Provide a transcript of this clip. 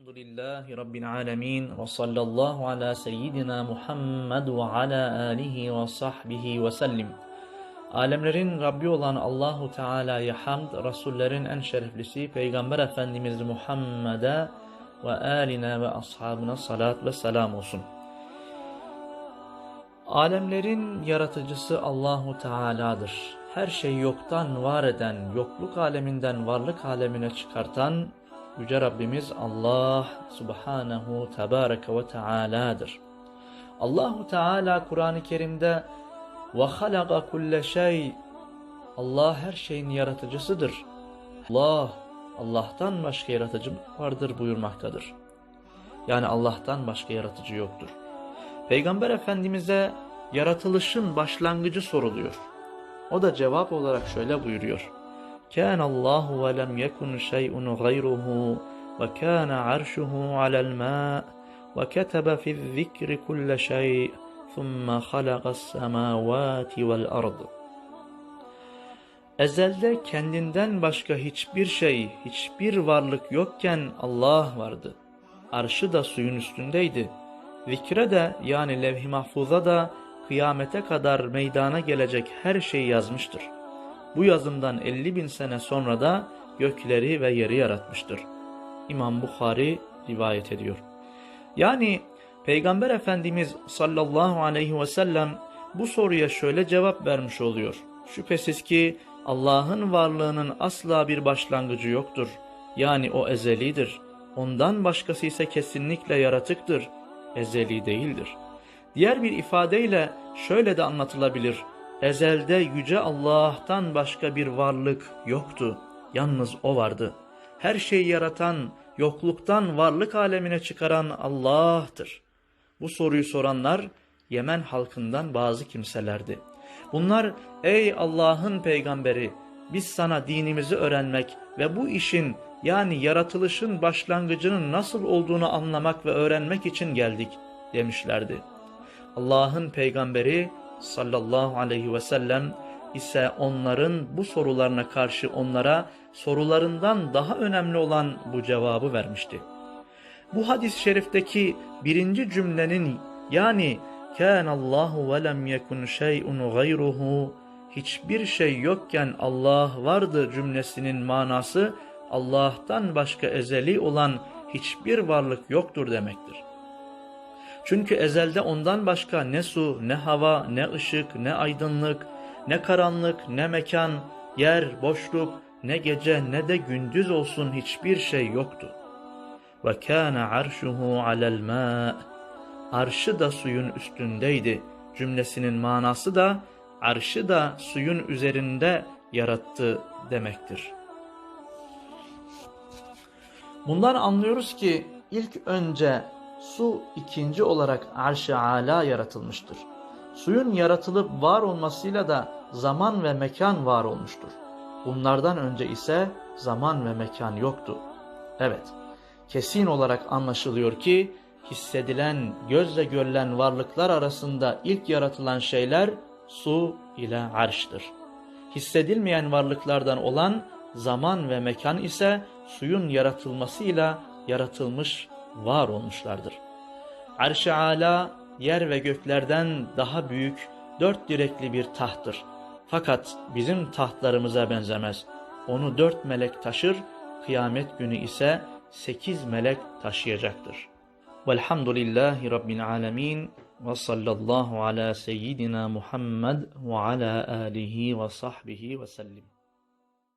Elhamdülillahi Rabbil alemin ve sallallahu ala seyyidina Muhammed ve ala alihi ve sahbihi ve sellim. Alemlerin Rabbi olan Allahu Teala'ya hamd, Resullerin en şereflisi Peygamber Efendimiz Muhammed'e ve aline ve ashabına salat ve selam olsun. Alemlerin yaratıcısı Allahu Teala'dır. Her şeyi yoktan var eden, yokluk aleminden varlık alemine çıkartan Yüce Rabbimiz Allah Subhanahu Tebareke ve Teala'dır. Allahu Teala Kur'an-ı Kerim'de ve halaka kulle şey Allah her şeyin yaratıcısıdır. Allah Allah'tan başka yaratıcı vardır buyurmaktadır. Yani Allah'tan başka yaratıcı yoktur. Peygamber Efendimiz'e yaratılışın başlangıcı soruluyor. O da cevap olarak şöyle buyuruyor. كان الله ولم يكن شيء غيره وكان عرشه على الماء وكتب في الذكر كل شيء ثم خلق السماوات والأرض Ezelde kendinden başka hiçbir şey, hiçbir varlık yokken Allah vardı. Arşı da suyun üstündeydi. Zikre de yani levh-i mahfuza da kıyamete kadar meydana gelecek her şeyi yazmıştır. Bu yazımdan 50 bin sene sonra da gökleri ve yeri yaratmıştır. İmam Bukhari rivayet ediyor. Yani Peygamber Efendimiz sallallahu aleyhi ve sellem bu soruya şöyle cevap vermiş oluyor. Şüphesiz ki Allah'ın varlığının asla bir başlangıcı yoktur. Yani o ezelidir. Ondan başkası ise kesinlikle yaratıktır. Ezeli değildir. Diğer bir ifadeyle şöyle de anlatılabilir. Ezelde yüce Allah'tan başka bir varlık yoktu. Yalnız O vardı. Her şeyi yaratan, yokluktan varlık alemine çıkaran Allah'tır. Bu soruyu soranlar Yemen halkından bazı kimselerdi. Bunlar ey Allah'ın peygamberi biz sana dinimizi öğrenmek ve bu işin yani yaratılışın başlangıcının nasıl olduğunu anlamak ve öğrenmek için geldik demişlerdi. Allah'ın peygamberi sallallahu aleyhi ve sellem ise onların bu sorularına karşı onlara sorularından daha önemli olan bu cevabı vermişti. Bu hadis-i şerifteki birinci cümlenin yani كَانَ اللّٰهُ وَلَمْ يَكُنْ شَيْءٌ غَيْرُهُ Hiçbir şey yokken Allah vardı cümlesinin manası Allah'tan başka ezeli olan hiçbir varlık yoktur demektir. Çünkü ezelde ondan başka ne su, ne hava, ne ışık, ne aydınlık, ne karanlık, ne mekan, yer, boşluk, ne gece ne de gündüz olsun hiçbir şey yoktu. Ve kana arşuhu alel ma. Arşı da suyun üstündeydi. Cümlesinin manası da arşı da suyun üzerinde yarattı demektir. Bundan anlıyoruz ki ilk önce su ikinci olarak arş-ı ala yaratılmıştır. Suyun yaratılıp var olmasıyla da zaman ve mekan var olmuştur. Bunlardan önce ise zaman ve mekan yoktu. Evet, kesin olarak anlaşılıyor ki hissedilen, gözle görülen varlıklar arasında ilk yaratılan şeyler su ile arştır. Hissedilmeyen varlıklardan olan zaman ve mekan ise suyun yaratılmasıyla yaratılmış var olmuşlardır. Arş-ı Ala yer ve göklerden daha büyük dört direkli bir tahttır. Fakat bizim tahtlarımıza benzemez. Onu dört melek taşır, kıyamet günü ise sekiz melek taşıyacaktır. Velhamdülillahi Rabbil alemin ve sallallahu ala seyyidina Muhammed ve ala alihi ve sahbihi ve sellim.